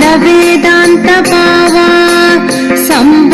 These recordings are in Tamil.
ज्ञानवेदान्तभावा सम्भ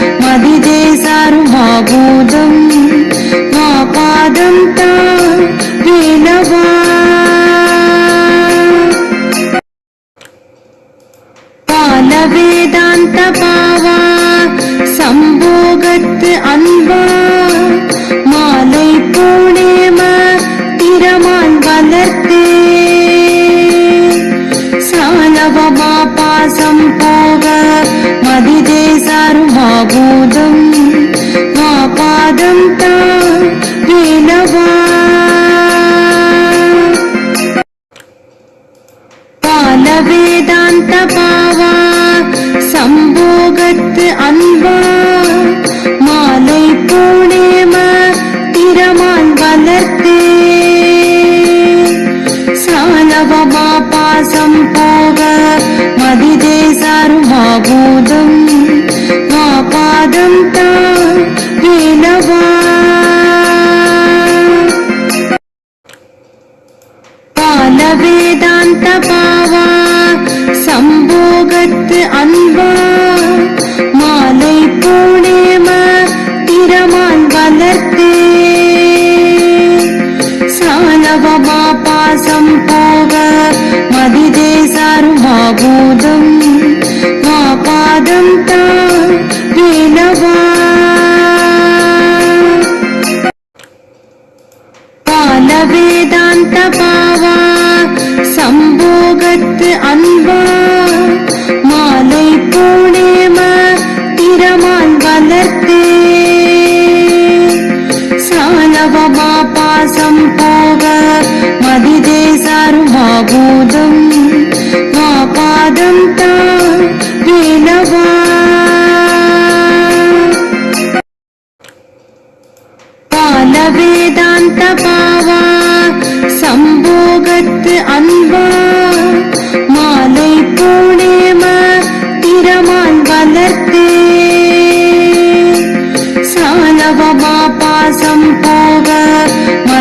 மதிதே சர்வபூதம் மா பால வேதாந்த பாவா சம்போகத்து அன்பா மாலை போனேம திறமான் வளர்த்தே. சாலவமா பாசம் போக மதிதே சர்வபூதம் மா பாதம் தா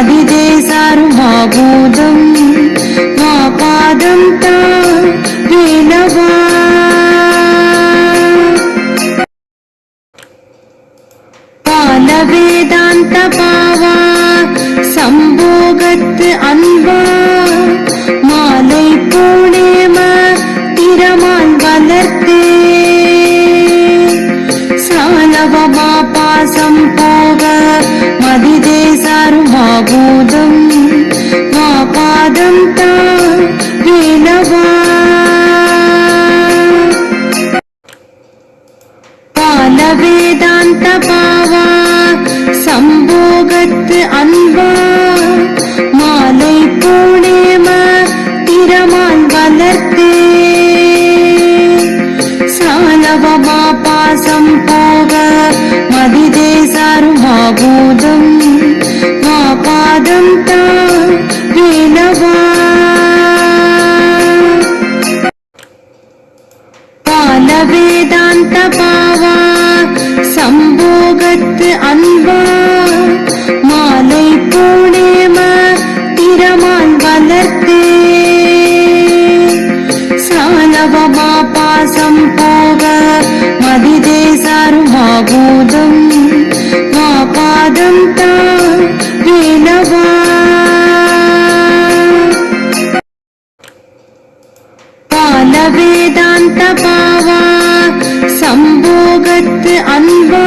மதிதே சர்வபூதம் மா பாதம் தா வேலவா பால வேதாந்த பாவா சம்போகத்து அன்பா மாலை பூணேம திறமான் வளர்த்தே சாலவமா பாசம் போக மதிதே சர்வபூதம் மா பாதம் முகத்து அன்பா மாலை போனேம திறமான் வளர்த்தே சாலவமா பாசம் போக மதிதே சாருமாபூதம் மா பாதம் தா வேலவா பால வேதாந்த பாவா சம்போகத்து அன்பா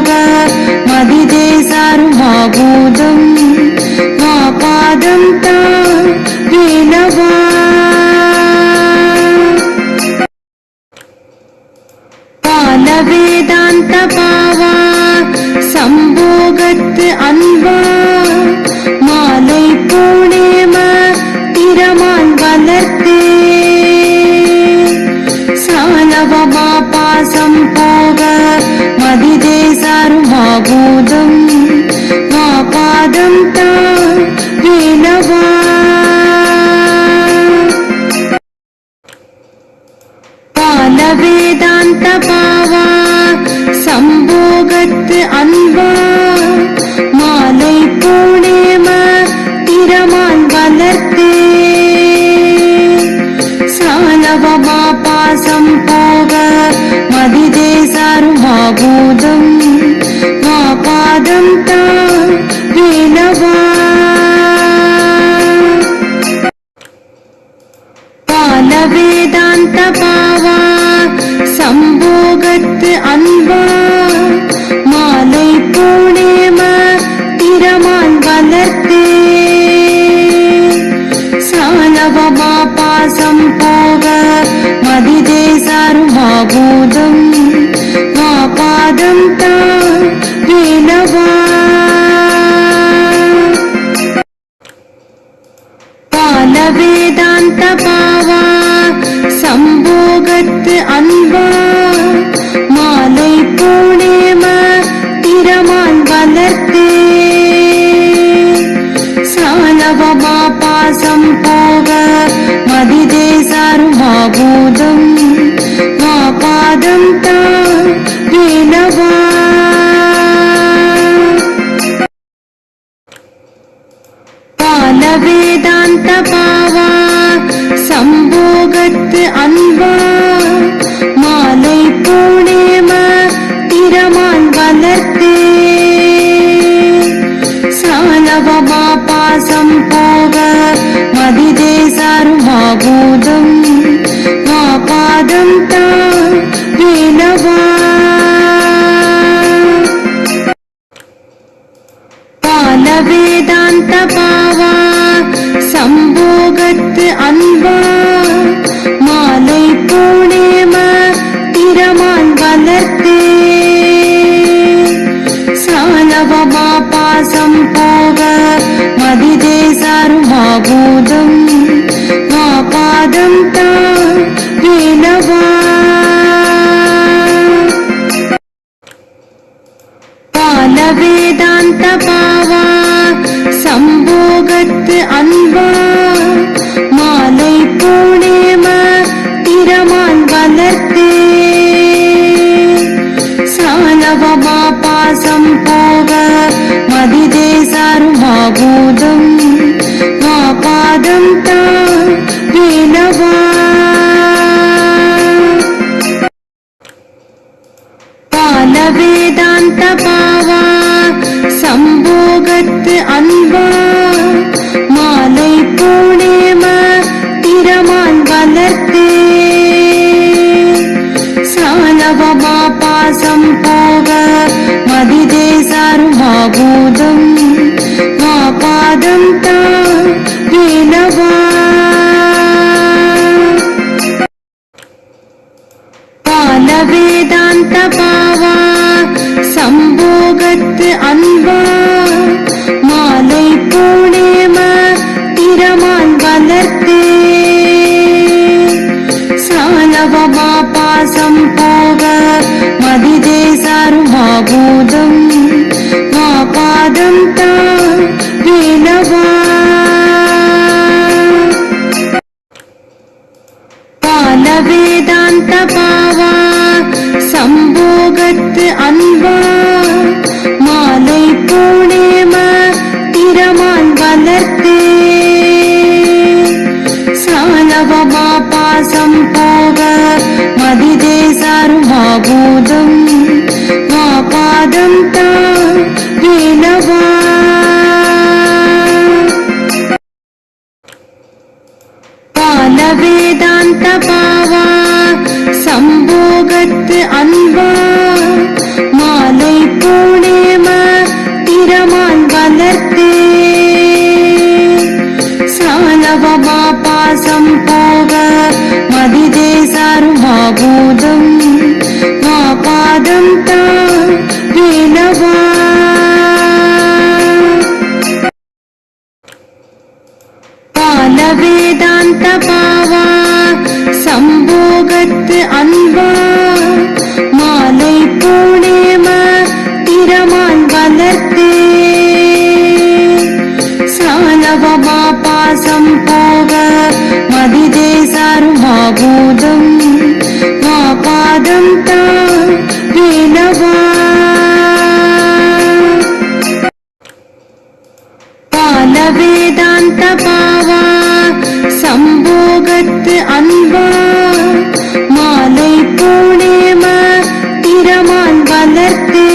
కాగా మదిదేశారు మా బోధం మా పాదం తా వేలవా పాల వేదాంత బావా சம்போகத்து அன்பா மாலை போனேம திறமான் வளர்த்தே. சாலவமா பாசம் போக ragam vida. वेदान्त and போக மதிதே சாரும் மாபோதம் மா பாதம் தான் பால வேதாந்த பாவா சம்போகத்து அன்பா மாலை போனேம திறமான் வளர்த்தே.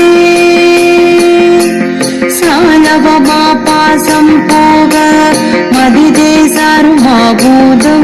சாலவமா பாசம் போ ु भूज